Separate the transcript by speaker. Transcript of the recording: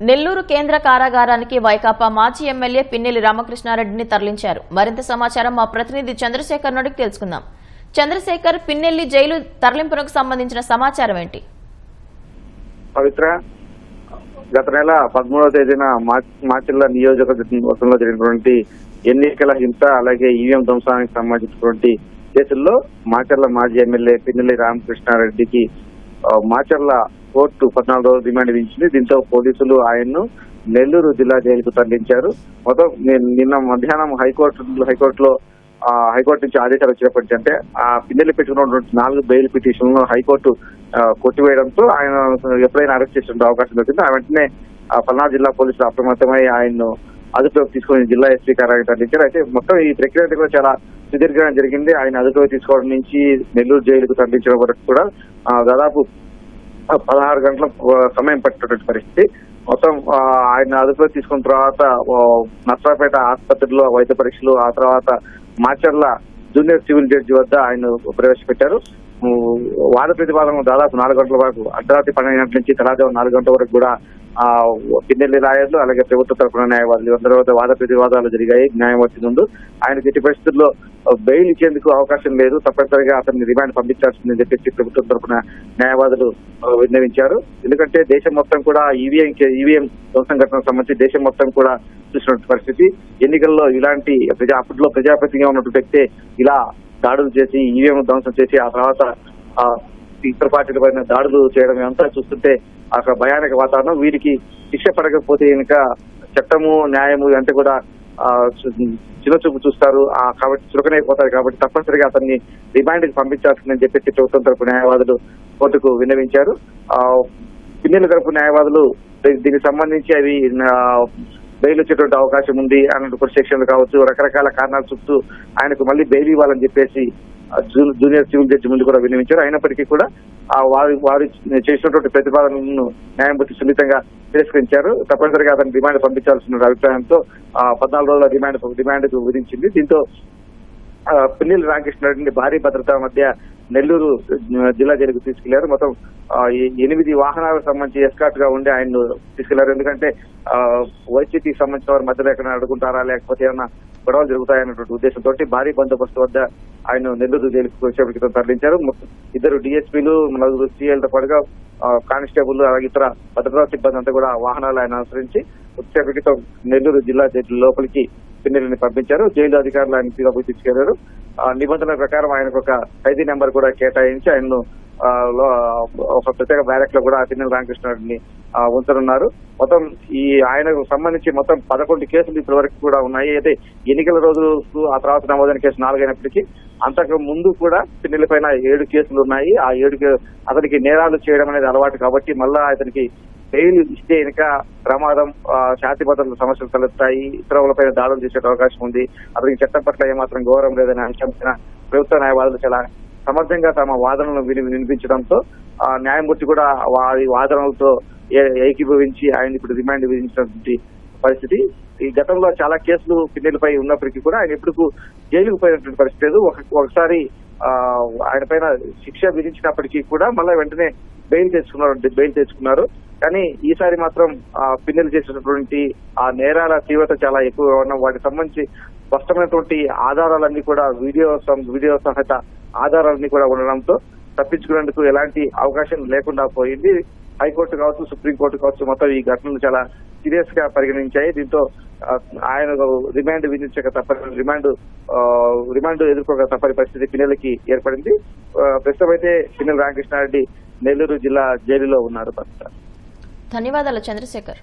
Speaker 1: నెల్లూరు కేంద్ర కారాగారానికి వైకాపా మాజీ ఎమ్మెల్యే పిన్నెల్లి రామకృష్ణారెడ్డిని తరలించారు. మరింత సమాచారం మా ప్రతినిధి చంద్రశేఖర్ నుండి తెలుసుకుందాం. చంద్రశేఖర్ పిన్నెల్లి జైలు తరలింపునకు సంబంధించిన సమాచారం ఏంటి?
Speaker 2: పవిత్ర గత నెల పదమూడవ తేదీన మా- మాచిల్ల నియోజకవర్గంలో జరిగినటువంటి ఎన్నికల హింస అలాగే ఈవీఎం ధ్వంసానికి సంబంధించినటువంటి కేసుల్లో మాచర్ల మాజీ ఎమ్మెల్యే పిన్నెల్లి రామకృష్ణారెడ్డికి మాచర్ల కోర్టు పద్నాలుగు రోజులు రిమాండ్ విధించింది దీంతో పోలీసులు ఆయన్ను నెల్లూరు జిల్లా జైలుకు తరలించారు. మొత్తం నిన్న మధ్యాహ్నం హైకోర్టు హైకోర్టులో హైకోర్టు నుంచి ఆదేశాలు వచ్చినప్పటి అంటే ఆ పిన్నెలు పెట్టుకున్నటువంటి నాలుగు బెయిల్ పిటిషన్లను హైకోర్టు కొట్టివేయడంతో ఆయన ఎప్పుడైనా అరెస్ట్ చేసే అవకాశం దొరికింది. ఆ వెంటనే ఆ, పల్నాడు జిల్లా పోలీసులు అప్రమత్తమై ఆయన్ను అదుపులోకి తీసుకొని జిల్లా ఎస్పీ కార్యాలయం తరలించారు అయితే మొత్తం ఈ ప్రక్రియ కూడా చాలా సుదీర్ఘంగా జరిగింది. ఆయన అదుపులోకి తీసుకోవడం నుంచి నెల్లూరు జైలుకు తరలించడం వరకు కూడా దాదాపు పదహారు గంటల సమయం పట్టినటువంటి పరిస్థితి. మొత్తం ఆయన అదుపులో తీసుకున్న తర్వాత నర్సాపేట నర్సరాపేట ఆసుపత్రిలో వైద్య పరీక్షలు ఆ తర్వాత మాచర్ల జూనియర్ సివిల్ జడ్జి వద్ద ఆయన ప్రవేశపెట్టారు. వాద ప్రతిపాదన దాదాపు నాలుగు గంటల వరకు అర్ధరాత్రి పన్నెండు గంటల నుంచి తెల్లవారుజాము నాలుగు గంటల వరకు కూడా ఆ పిన్నెల్లి లాయర్లు అలాగే ప్రభుత్వ తరఫున న్యాయవాదులు అందరి వాద ప్రతివాదాలు జరిగాయి న్యాయమూర్తి ముందు ఆయన ఎట్టి పరిస్థితుల్లో బెయిల్ ఇచ్చేందుకు అవకాశం లేదు. తప్పనిసరిగా అతన్ని రిమాండ్ పంపించాల్సిందని చెప్పేసి ప్రభుత్వం తరఫున న్యాయవాదులు విన్నవించారు. ఎందుకంటే దేశం మొత్తం కూడా ఈవీఎం ఈవీఎం ధ్వంసం ఘటనకు సంబంధించి దేశం మొత్తం కూడా చూసినటువంటి పరిస్థితి. ఎన్నికల్లో ఇలాంటి ప్రజా అప్పట్లో ప్రజాప్రతిగా ఉన్నటువంటి వ్యక్తే ఇలా దాడులు చేసి ఈవీఎం ధ్వంసం చేసి ఆ తర్వాత ఇతర పార్టీల పైన దాడులు చేయడం అంతా చూస్తుంటే అక్కడ భయానక వాతావరణం. వీరికి శిక్ష పడకపోతే కనుక చట్టము న్యాయము ఇదంతా కూడా చిన్న చూపు చూస్తారు. కాబట్టి చురకనైపోతారు కాబట్టి తప్పనిసరిగా అతన్ని రిమాండ్కి పంపించాల్సిందని చెప్పేసి ప్రభుత్వం తరపు న్యాయవాదులు కోర్టుకు విన్నవించారు. ఆ, పిన్నెల తరపు న్యాయవాదులు దీనికి సంబంధించి అవి బెయిల్ వచ్చేటువంటి అవకాశం ఉంది అన్నటువంటి కొన్ని సెక్షన్లు కావచ్చు రకరకాల కారణాల చుట్టూ ఆయనకు మళ్ళీ బెయిల్ ఇవ్వాలని చెప్పేసి జూనియర్ సివిల్ జడ్జి ముందు కూడా విన్నవించారు. అయినప్పటికీ కూడా ఆ వారి వారు చేసినటువంటి ప్రతిపాదనలను న్యాయమూర్తి సున్నితంగా తిరస్కరించారు. తప్పనిసరిగా అతను డిమాండ్ పంపించాల్సిన అభిప్రాయంతో ఆ, పద్నాలుగు రోజుల డిమాండ్ డిమాండ్ విధించింది. దీంతో ఆ, పిన్నెల్లి రామకృష్ణారెడ్డిని భారీ భద్రత మధ్య నెల్లూరు జిల్లా జైలుకు తీసుకెళ్ళారు. మొత్తం ఎనిమిది వాహనాలకు సంబంధించి ఎస్కాట్గా ఉండి ఆయన తీసుకెళ్ళారు. ఎందుకంటే ఆ, వైసీపీకి సంబంధించిన వారి మధ్యలో ఎక్కడ అడుగుంటారా లేకపోతే ఏమైనా గొడవలు జరుగుతాయన్నటువంటి ఉద్దేశంతో భారీ బందోబస్తు వద్ద ఆయన నెల్లూరు జైలుకు వచ్చేపటి క్రితం తరలించారు. మొత్తం ఇద్దరు డిఎస్పీలు నలుగురు సీఎల్తో పాటుగా కానిస్టేబుల్ అలాగే ఇతర భద్రతా సిబ్బంది అంతా కూడా వాహనాలు ఆయన అనుసరించి వచ్చేపటి క్రితం నెల్లూరు జిల్లా జైలు లోపలికి పిన్నెల్లిని పంపించారు. జైలు అధికారులు ఆయన లోపలికి తీసుకెళ్ళారు. ఆ, నిబంధనల ప్రకారం ఆయనకు ఒక ఖైదీ నెంబర్ కూడా కేటాయించి ఆయన్ను లో- ఒక ప్రత్యేక బ్యారెక్లో కూడా అతినేని రామకృష్ణారెడ్డిని ఉంచనున్నారు. మొత్తం ఈ ఆయనకు సంబంధించి మొత్తం పదకొండు కేసులు ఇప్పటి వరకు కూడా ఉన్నాయి. అయితే ఎన్నికల రోజులు ఆ తర్వాత నమోదైన కేసు నాలుగైనప్పటికీ అంతకు ముందు కూడా పిన్నెలపైన ఏడు కేసులు ఉన్నాయి. ఆ ఏడు అతనికి నేరాలు చేయడం అనేది అలవాటు కాబట్టి మళ్ళా అతనికి బెయిల్ ఇస్తే ఇంకా ప్రమాదం శాంతి భద్రతల సమస్యలు తలెత్తాయి ఇతరులపై దాడులు చేసే అవకాశం ఉంది. అతనికి చట్టం పట్ల ఏమాత్రం గౌరవం లేదనే అంశంపైన ప్రభుత్వ న్యాయవాదులు చాలా సమర్థంగా తమ వాదనలను విని వినిపించడంతో ఆ న్యాయమూర్తి కూడా వారి వాదనలతో ఏ- ఏకీభవించి ఆయన ఇప్పుడు రిమాండ్ విధించినటువంటి పరిస్థితి. ఈ గతంలో చాలా కేసులు పిన్నెలపై ఉన్నప్పటికీ కూడా ఆయన ఎప్పుడు జైలుకు పోయినటువంటి పరిస్థితి లేదు. ఒకసారి ఆయన పైన శిక్ష విధించినప్పటికీ కూడా మళ్ళీ వెంటనే బెయిల్ తెచ్చుకున్నారు బెయిల్ తెచ్చుకున్నారు. కానీ ఈసారి మాత్రం ఆ పిన్నెలు చేసినటువంటి ఆ నేరాల తీవ్రత చాలా ఎక్కువగా ఉన్న వాటికి సంబంధించి స్పష్టమైనటువంటి ఆధారాలన్నీ కూడా వీడియో సం- వీడియో సహిత ఆధారాలన్నీ కూడా ఉండడంతో తప్పించుకునేందుకు ఎలాంటి అవకాశం లేకుండా పోయింది. హైకోర్టు కావచ్చు సుప్రీంకోర్టు కావచ్చు మొత్తం ఈ ఘటనలు చాలా సీరియస్గా పరిగణించాయి. దీంతో ఆయన రిమాండ్ విధించక తప్పని రిమాండ్ రిమాండ్ ఎదుర్కోక తప్పని పరిస్థితి పిల్లలకి ఏర్పడింది. ప్రస్తుతం అయితే పిన్నెల రామకృష్ణారెడ్డి నెల్లూరు జిల్లా జైలులో ఉన్నారు ప్రస్తుతం
Speaker 1: ధన్యవాదాలు చంద్రశేఖర్.